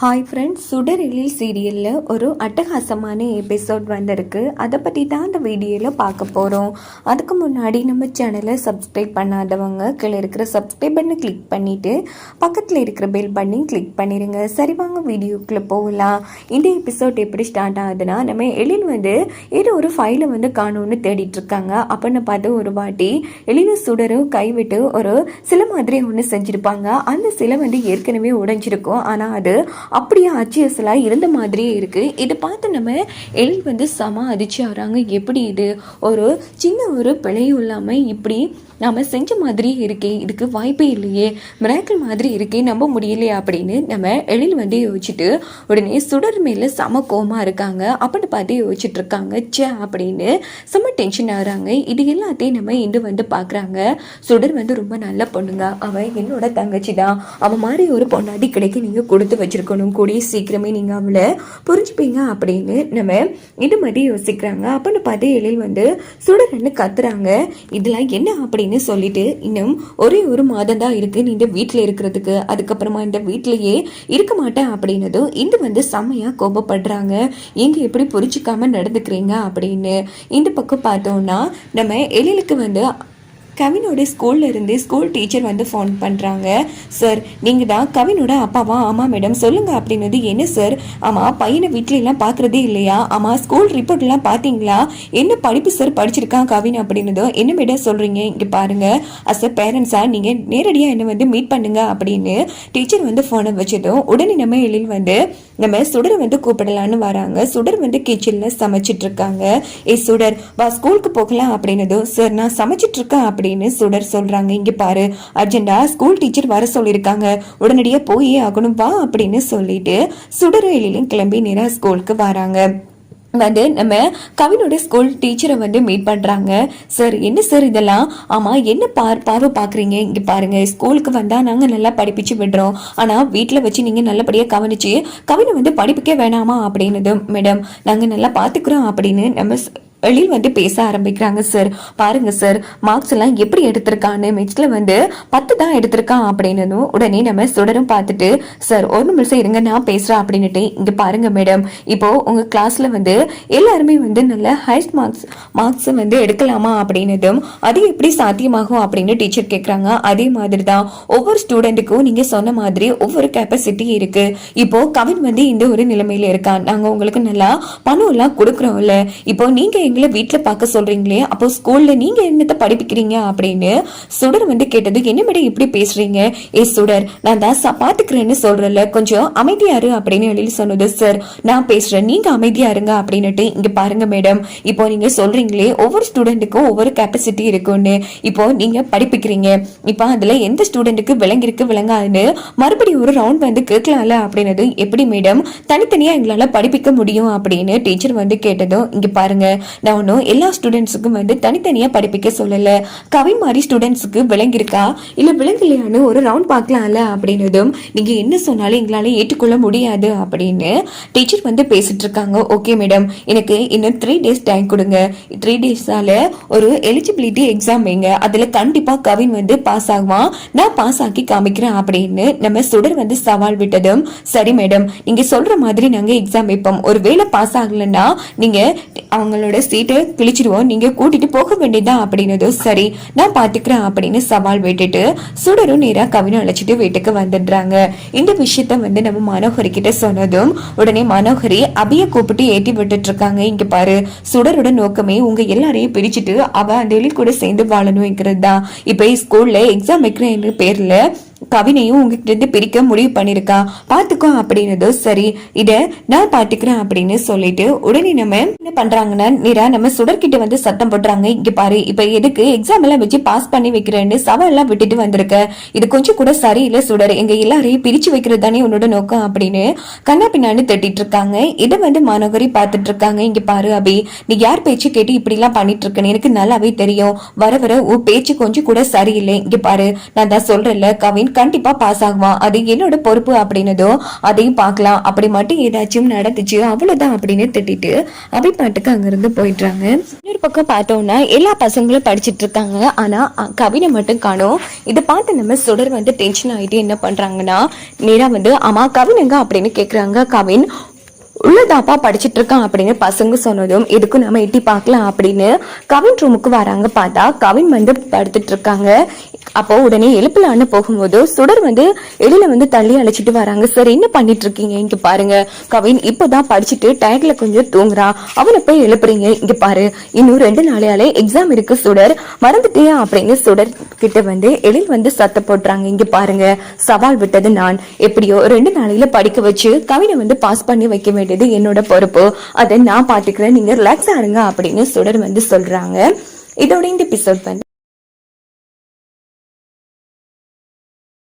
Hi friends சுடரெழில் சீரியலில் ஒரு அட்டகாசமான எபிசோட் வந்திருக்கு. அதை பற்றி தான் அந்த வீடியோவில் பார்க்க போகிறோம் அதுக்கு முன்னாடி நம்ம சேனலை சப்ஸ்கிரைப் பண்ணாதவங்க கீழே இருக்கிற சப்ஸ்கிரைப் பண்ணி கிளிக் பண்ணிவிட்டு பக்கத்தில் இருக்கிற பெல் பண்ணி கிளிக் பண்ணிடுங்க சரி வாங்க வீடியோக்குள்ளே போகலாம். இந்த எபிசோட் எப்படி ஸ்டார்ட் ஆகுதுன்னா நம்ம எழில் வந்து ஏதோ ஒரு ஃபைலை வந்து காணும்னு தேடிட்டுருக்காங்க அப்படின்னு பார்த்து ஒரு வாட்டி எழில சுடரும் கைவிட்டு ஒரு சிலை மாதிரி ஒன்று செஞ்சுருப்பாங்க. அந்த சிலை வந்து ஏற்கனவே உடைஞ்சிருக்கும். ஆனால் அது அப்படியே அச்சியஸ்லாம் இருந்த மாதிரியே இருக்குது இதை பார்த்து நம்ம எழில் வந்து செம அதிர்ச்சி ஆகிறாங்க. எப்படி இது? ஒரு சின்ன ஒரு பிழையும் இல்லாமல் இப்படி நாம் செஞ்ச மாதிரி இருக்கே. இதுக்கு வாய்ப்பே இல்லையே. மிராக்கிள் மாதிரி இருக்கே. நம்ப முடியலையே அப்படின்னு நம்ம எழில் வந்து யோசிச்சுட்டு உடனே சுடர் மேலே செம கோமா இருக்காங்க. அப்படின்னு பார்த்து யோசிச்சுட்டு இருக்காங்க. ச்சே அப்படின்னு செம்ம டென்ஷன் ஆகிறாங்க. இது எல்லாத்தையும் நம்ம இன்று வந்து பார்க்குறாங்க சுடர் வந்து ரொம்ப நல்ல பொண்ணுங்க. அவன் என்னோட தங்கச்சி தான். அவன் மாதிரி ஒரு பொண்ணாடி கிடைக்க நீங்கள் கொடுத்து வச்சுருக்கணும். கூடிய சீக்கிரமே நீங்கள் அவளை புரிஞ்சுப்பீங்க அப்படின்னு நம்ம இது மாதிரி யோசிக்கிறாங்க. அப்படின்னு பார்த்து எழில் வந்து சுடரன்னு கத்துறாங்க. இதெல்லாம் என்ன அப்படின்னு சொல்லிட்டு இன்னும் ஒரே ஒரு மாதம் தான் இருக்கு நீ இந்த வீட்டில் இருக்கிறதுக்கு. அதுக்கப்புறமா இந்த வீட்லேயே இருக்க மாட்டேன் அப்படின்னதும் இந்த வந்து செம்மையாக கோபப்படுறாங்க. எங்க எப்படி புரிஞ்சிக்காம நடந்துக்கிறீங்க? அப்படின்னு இந்த பக்கம் பார்த்தோம்னா நம்ம எழிலுக்கு வந்து கவினோட ஸ்கூல்ல இருந்து ஸ்கூல் டீச்சர் வந்து ஃபோன் பண்ணுறாங்க சார் நீங்கள் தான் கவினோட அப்பாவா? ஆமாம் மேடம் சொல்லுங்க அப்படின்னது என்ன சார் ஆமாம் பையனை வீட்டிலலாம் எல்லாம் பார்க்குறதே இல்லையா? ஆமாம் ஸ்கூல் ரிப்போர்ட்லாம் பார்த்தீங்களா என்ன படிப்பு சார் படிச்சிருக்கான் கவின்? அப்படின்னதோ என்ன மேடம் சொல்கிறீங்க இங்கே பாருங்க. அஸ் அ பேரண்ட்ஸாக நீங்கள் நேரடியாக என்ன வந்து மீட் பண்ணுங்க அப்படின்னு டீச்சர் வந்து ஃபோனை வச்சதும் உடனே நம்ம எழில் வந்து நம்ம சுடரை வந்து கூப்பிடலான்னு வராங்க. சுடர் வந்து கிச்சனில் சமைச்சிட்டு இருக்காங்க ஏ சுடர் வா ஸ்கூலுக்கு போகலாம் அப்படின்னதும் சார் நான் சமைச்சிட்டு இருக்கேன் அப்படின்னு சுடர் சொல்றாங்க. இங்க பாரு அர்ஜென்டா ஸ்கூல் டீச்சர் வர சொல்லியிருக்காங்க உடனடியாக போயே ஆகணும் வா அப்படின்னு சொல்லிட்டு சுடர் எழிலும் கிளம்பி நேராக ஸ்கூலுக்கு வராங்க. வந்து நம்ம கவினோட ஸ்கூல் டீச்சரை வந்து மீட் பண்ணுறாங்க சார் என்ன சார் இதெல்லாம்? ஆமாம் என்ன பார் பார்வை பார்க்குறீங்க? இங்கே பாருங்கள் ஸ்கூலுக்கு வந்தால் நாங்கள் நல்லா படிப்பிச்சு விடுறோம். ஆனால் வீட்டில் வச்சு நீங்கள் நல்லபடியாக கவனிச்சு கவினை வந்து படிப்புக்கே வேணாமா? அப்படின்னது மேடம் நாங்கள் நல்லா பார்த்துக்குறோம் அப்படின்னு நம்ம ஸ்- எழில் வந்து பேச ஆரம்பிக்கிறாங்க சார் பாருங்க சார் மார்க்ஸ் எல்லாம் எப்படி எடுத்திருக்கான்னு மிக்ஸ்ல வந்து பத்து தான் எடுத்திருக்கான் அப்படின்னதும் உடனே நம்ம சுடரும் பார்த்துட்டு சார் ஒரு நிமிஷம் இருங்க நான் பேசுறேன் அப்படின்னுட்டு இங்கே பாருங்க மேடம் இப்போ உங்க கிளாஸ்ல வந்து எல்லாருமே வந்து நல்ல ஹைஸ்ட் மார்க்ஸ் மார்க்ஸ் வந்து எடுக்கலாமா அப்படின்னதும் அது எப்படி சாத்தியமாகும் அப்படின்னு டீச்சர் கேட்குறாங்க அதே மாதிரி தான் ஒவ்வொரு ஸ்டூடெண்ட்டுக்கும் நீங்க சொன்ன மாதிரி ஒவ்வொரு கெப்பாசிட்டி இருக்கு. இப்போ கவின் வந்து இந்த ஒரு நிலைமையில இருக்கான். நாங்கள் உங்களுக்கு நல்லா பணம் எல்லாம் கொடுக்குறோம்ல. இப்போ நீங்க எங்களை வீட்டில் பார்க்க சொல்கிறீங்களே அப்போ ஸ்கூலில் நீங்கள் என்னத்தை படிப்பிக்கிறீங்க அப்படின்னு சுடர் வந்து கேட்டது என்ன மேடம் இப்படி பேசுறீங்க? ஏ சுடர் நான் தான் பார்த்துக்கிறேன்னு சொல்கிறேன்ல கொஞ்சம் அமைதியாரு அப்படின்னு எழுதி சொன்னது சார் நான் பேசுறேன். நீங்க அமைதியா இருங்க அப்படின்னுட்டு இங்க பாருங்க மேடம் இப்போ நீங்க சொல்றீங்களே ஒவ்வொரு ஸ்டூடெண்ட்டுக்கும் ஒவ்வொரு கெப்பாசிட்டி இருக்கும்னு இப்போ நீங்க படிப்பிக்கிறீங்க. இப்போ அதுல எந்த ஸ்டூடெண்ட்டுக்கு விளங்கிருக்கு விளங்காதுன்னு மறுபடியும் ஒரு ரவுண்ட் வந்து கேட்கலாம்ல? அப்படின்னது எப்படி மேடம் தனித்தனியா எங்களால படிப்பிக்க முடியும் அப்படின்னு டீச்சர் வந்து கேட்டதும் இங்க பாருங்க. நான் ஒன்றும் எல்லா ஸ்டூடெண்ட்ஸுக்கும் வந்து தனித்தனியாக படிப்பிக்க சொல்லலை. கவி மாதிரி ஸ்டூடெண்ட்ஸுக்கு விளங்கியிருக்கா? இல்லை விளங்கலையான்னு ஒரு ரவுண்ட் பார்க்கலாம்ல அப்படின்னதும் நீங்கள் என்ன சொன்னாலும் எங்களால் ஏற்றுக்கொள்ள முடியாது அப்படின்னு டீச்சர் வந்து பேசிட்டு இருக்காங்க ஓகே மேடம் எனக்கு இன்னும் த்ரீ டேஸ் டைம் கொடுங்க. த்ரீ டேஸால் ஒரு எலிஜிபிலிட்டி எக்ஸாம் வைங்க. அதில் கண்டிப்பாக கவின் வந்து பாஸ் ஆகுவான். நான் பாஸ் ஆக்கி காமிக்கிறேன் அப்படின்னு நம்ம சுடர் வந்து சவால் விட்டதும் சரி மேடம் நீங்கள் சொல்கிற மாதிரி நாங்கள் எக்ஸாம் வைப்போம். ஒரு வேளை பாஸ் ஆகலைன்னா நீங்கள் அவங்களோட சீட்டை கிழிச்சிடுவோம். நீங்கள் கூட்டிகிட்டு போக வேண்டியதான் அப்படின்னதும் சரி. நான் பார்த்துக்கிறேன் அப்படின்னு சவால் விட்டுட்டு சுடரும் நேராக கவினும் அழைச்சிட்டு வீட்டுக்கு வந்துடுறாங்க. இந்த விஷயத்த வந்து நம்ம மனோகரி கிட்ட சொன்னதும் உடனே மனோகரி அபியை கூப்பிட்டு ஏற்றி விட்டுட்டு இருக்காங்க இங்கே பாரு சுடரோட நோக்கமே உங்கள் எல்லாரையும் பிரிச்சுட்டு அவள் அந்த கூட சேர்ந்து வாழணுங்கிறது தான் இப்போ ஸ்கூலில் எக்ஸாம் வைக்கிறேன் பேரில் கவினையும் உங்ககிட்ட இருந்து பிரிக்க முடிவு பண்ணிருக்கா. பாத்துக்கோ அப்படின்னதும் சரி. இத நான் பாத்துக்கிறேன் அப்படின்னு சொல்லிட்டு உடனே நம்ம என்ன பண்றாங்கன்னா நேரா நம்ம சுடர்கிட்ட வந்து சத்தம் போடுறாங்க. இங்க பாரு இப்ப எதுக்கு எக்ஸாம் எல்லாம் வச்சு பாஸ் பண்ணி வைக்கிறேன்னு சவால்லாம் விட்டுட்டு வந்திருக்க. இது கொஞ்சம் கூட சரியில்லை சுடர். எங்க எல்லாரையும் பிரிச்சு வைக்கிறது தானே உன்னோட நோக்கம் அப்படின்னு கண்ணா பின்னான்னு தட்டிட்டு இருக்காங்க. இதை வந்து மாநகரி பார்த்துட்டு இருக்காங்க. இங்க பாரு அபி நீ யார் பேச்சு கேட்டு இப்படி எல்லாம் பண்ணிட்டு இருக்கேன்னு எனக்கு நல்லாவே தெரியும். வர வர உன் பேச்சு கொஞ்சம் கூட சரியில்லை. இங்க பாரு நான் தான் சொல்றேன்ல கவின் கவின் கண்டிப்பா பாஸ் ஆகுவான். அது என்னோட பொறுப்பு அப்படின்னதும் அதையும் பார்க்கலாம். அப்படி மட்டும் ஏதாச்சும் நடந்துச்சு அவ்வளவுதான் அப்படின்னு திட்டிட்டு அபி பாட்டுக்கு அங்கிருந்து போயிடுறாங்க. இன்னொரு பக்கம் பார்த்தோம்னா எல்லா பசங்களும் படிச்சிட்டு இருக்காங்க. ஆனா கவினை மட்டும் காணும். இதை பார்த்து நம்ம சுடர் வந்து டென்ஷன் ஆயிட்டு என்ன பண்றாங்கன்னா நேரா வந்து ஆமா கவினுங்க அப்படின்னு கேக்குறாங்க. கவின் உள்ளதாப்பா படிச்சிட்டு இருக்கான் அப்படின்னு பசங்க சொன்னதும் இதுக்கும் நம்ம எட்டி பார்க்கலாம் அப்படின்னு கவின் ரூமுக்கு வராங்க பார்த்தா கவின் வந்து படுத்துட்டு இருக்காங்க அப்போ உடனே எழுப்பலான்னு போகும்போது சுடர் வந்து எழில வந்து தள்ளி அழைச்சிட்டு வராங்க. சார் என்ன பண்ணிட்டு இருக்கீங்க இங்க பாருங்க. கவின் இப்போதான் படிச்சுட்டு டயர்ட்ல கொஞ்சம் தூங்குறான் அவனை போய் எழுப்புறீங்க. இங்க பாரு. இன்னும் ரெண்டு நாளையாலே எக்ஸாம் இருக்கு சுடர். மறந்துட்டியா? அப்படின்னு சுடர் கிட்ட வந்து எழில் வந்து சத்த போட்டுறாங்க. இங்க பாருங்க. சவால் விட்டது நான். எப்படியோ ரெண்டு நாளையில படிக்க வச்சு கவினை வந்து பாஸ் பண்ணி வைக்க வேண்டியது என்னோட பொறுப்பு. அதை நான் பார்த்துக்கிறேன் நீங்க ரிலாக்ஸ் ஆடுங்க அப்படின்னு சுடர் வந்து சொல்றாங்க. இதோட இந்த எபிசோட் வந்து